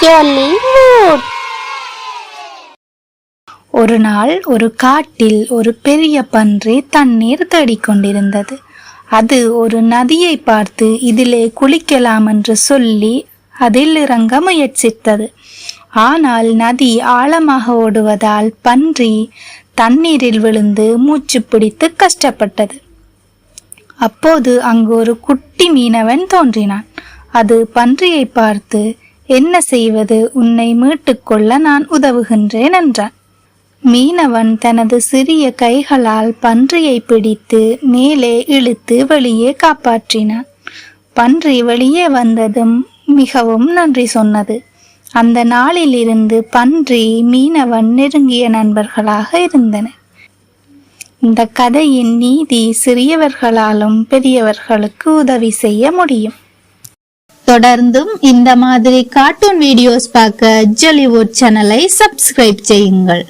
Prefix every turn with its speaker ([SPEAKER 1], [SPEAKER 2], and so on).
[SPEAKER 1] Jollywood
[SPEAKER 2] ஒரு நாள் ஒரு காட்டில் ஒரு பெரிய பன்றி தண்ணீர் தேடிக்கொண்டிருந்தது. அது ஒரு நதியை பார்த்து இதிலே குளிக்கலாம் என்று சொல்லி அதில் இறங்க முயற்சித்தது. ஆனால் நதி ஆழமாக ஓடுவதால் பன்றி தண்ணீரில் விழுந்து மூச்சு பிடித்து கஷ்டப்பட்டது. அப்போது அங்கு ஒரு குட்டி மீனவன் தோன்றினான். அது பன்றியை பார்த்து என்ன செய்வது? உன்னை மீட்டுக்கொள்ள நான் உதவுகின்றேன் என்றான். மீனவன் தனது சிறிய கைகளால் பன்றியை பிடித்து மேலே இழுத்து வெளியே காப்பாற்றினான். பன்றி வெளியே வந்ததும் மிகவும் நன்றி சொன்னது. அந்த நாளிலிருந்து பன்றி மீனவன் நெருங்கிய நண்பர்களாக இருந்தனர் இந்த கதையின் நீதி சிறியவர்களாலும் பெரியவர்களுக்கு உதவி செய்ய முடியும். தொடர்ந்தும் இந்த மாதிரி கார்ட்டூன் வீடியோஸ் பார்க்க ஜாலிவுட் சேனலை சப்ஸ்கிரைப் செய்யுங்கள்.